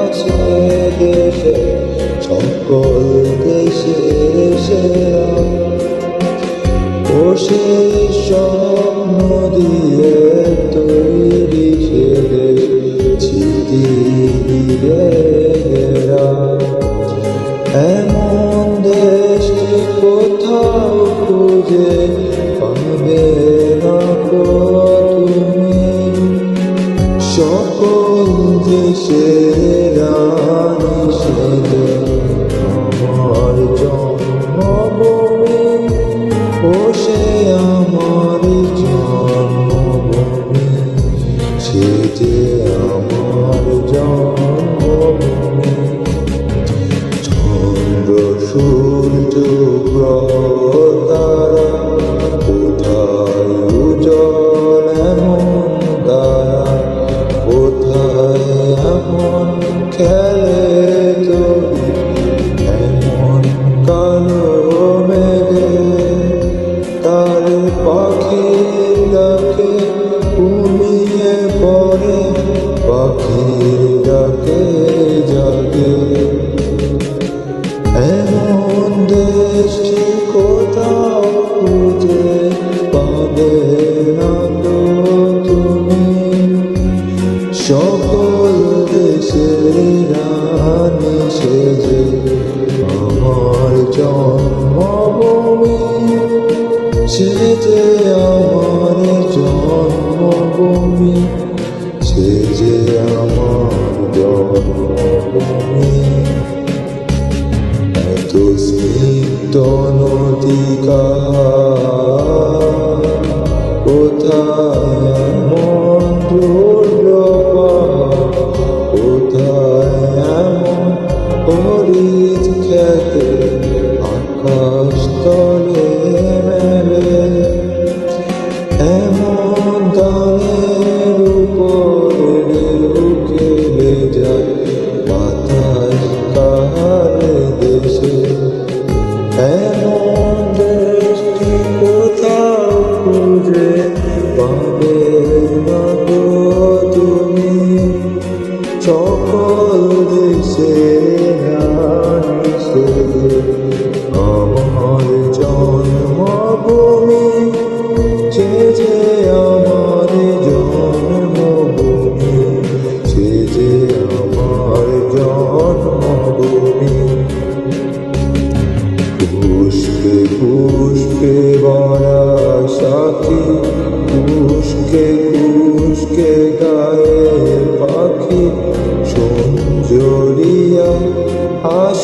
আছে দেশের সেরা ও সেই স্বপ্ন দিয়ে দেশ দিয়ে ঘেরা এমন দেশটি কোথাও খুঁজে পাবে এমন দেশটি কোথাও খুঁজে পাবে না তুমি। সকল দেশের রানী সেজে আমার জন্মভূমি। সেজে আমার জন্মভূমি, সেজে আমার এত স্নিগ্ধ নদীকা রানী আমার জন্মভূমি, সে যে আমার জন্মভূমি, সে যে আমার জন্মভূমি। পুষ্পে পুষ্পে বরা সাথী পুষ্কে পুষ্কে গায়ে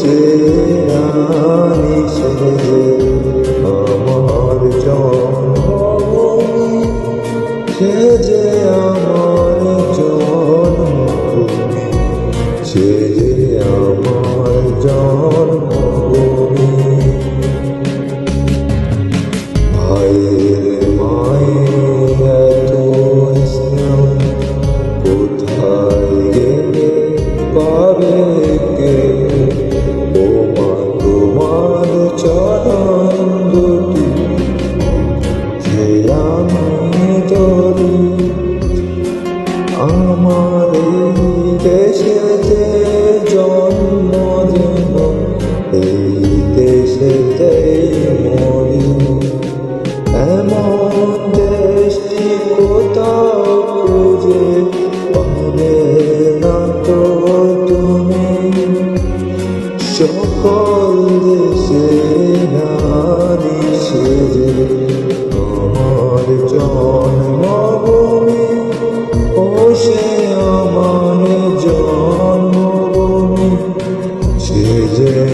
সেজে আমার জন্মভূমি সে যে আমার এই জন্ম যেন এই দেশেতে মরি Yeah.